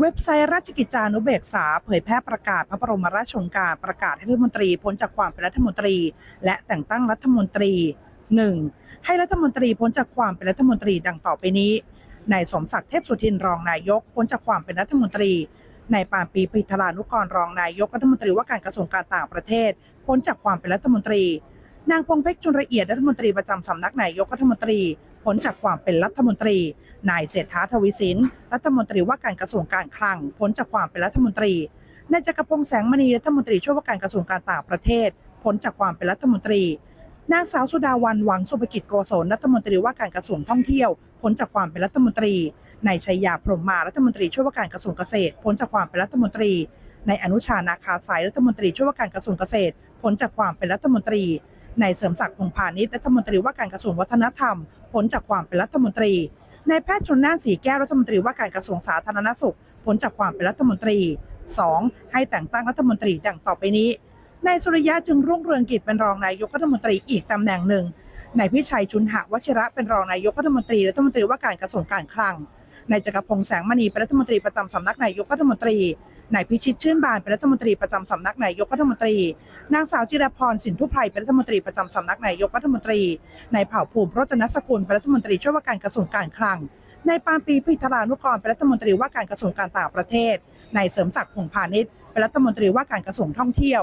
เว็บไซต์ราชกิจจานุเบกษา เผยแพร่ประกาศพระบรมราชโองการประกาศให้รัฐมนตรีพ้นจากความเป็นรัฐมนตรี และแต่งตั้งรัฐมนตรี 1. ให้รัฐมนตรีพ้นจากความเป็นรัฐมนตรีดังต่อไปนี้นายสมศักดิ์เทพสุทินรองนายกพ้นจากความเป็นรัฐมนตรีนายปานปีพิธรานุกรรองนายกรัฐมนตรีว่าการกระทรวงการต่างประเทศ พ้นจากความเป็นรัฐมนตรี นางพงเพชรจุลละเอียดรัฐมนตรีประจำสำนักนายกรัฐมนตรี พ้นจากความเป็นรัฐมนตรี นายเศรษฐาทวีสิน รัฐมนตรีว่าการกระทรวงการคลัง พ้นจากความเป็นรัฐมนตรี นายจักรพงษ์แสงมณีรัฐมนตรีช่วยว่าการกระทรวงการต่างประเทศ พ้นจากความเป็นรัฐมนตรี นางสาวสุดาวันหวังสุภกิจโกศลรัฐมนตรีว่าการกระทรวงท่องเที่ยว พ้นจากความเป็นรัฐมนตรีนายชัยยาพรหมมารัฐมนตรีช่วยว่าการกระทรวงเกษตร พ้นจากความเป็นรัฐมนตรีนายอนุชานาคาสายรัฐมนตรีช่วยว่าการกระทรวงเกษตรพ้นจากความเป็นรัฐมนตรีนายเสริมศักดิ์พงพาณิชย์รัฐมนตรีว่าการกระทรวงวัฒนธรรม พ้นจากความเป็นรัฐมนตรีนายแพทย์ชนน่านสีแก้วรัฐมนตรีว่าการกระทรวงสาธารณสุขพ้นจากความเป็นรัฐมนตรี 2. ให้แต่งตั้งรัฐมนตรีดังต่อไปนี้นายสุริยะจึงรุ่งเรืองกิจเป็นรองนายกรัฐมนตรีอีกตำแหน่งหนึ่งนายพิชัยชุนหะวชิระเป็นรองนายกรัฐมนตรีรัฐมนตรีว่าการกระทรวงการคลังนายจักรพงษ์แสงมณีเป็นรัฐมนตรีประจำสำนักนายกรัฐมนตรี นายพิชิตชื่นบานเป็นรัฐมนตรีประจำสำนักนายกรัฐมนตรี นางสาวจิรพรสินทุไพรเป็นรัฐมนตรีประจำสำนักนายกรัฐมนตรี นายเผ่าภูมิโรจนสกุลเป็นรัฐมนตรีช่วยว่าการกระทรวงการคลัง นายปานปีพิธานุกรเป็นรัฐมนตรีว่าการกระทรวงการต่างประเทศ นายเสริมศักดิ์พงพาณิชย์เป็นรัฐมนตรีว่าการกระทรวงท่องเที่ยว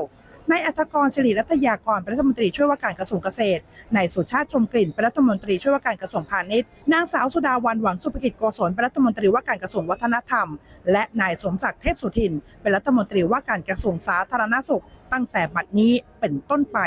นายอัธกรศิริรัตยากรเป็นรัฐมนตรีช่วยว่าการกระทรวงเกษตรนายสุชาติชมกลิ่นเป็นรัฐมนตรีช่วยว่าการกระทรวงพาณิชย์นางสาวสุดาวันหวังสุภกิจโกศลเป็นรัฐมนตรีว่าการกระทรวงวัฒนธรรม และนายสมศักดิ์เทพสุทิน เป็นรัฐมนตรีว่าการกระทรวงสาธารณสุข ตั้งแต่บัดนี้เป็นต้นไป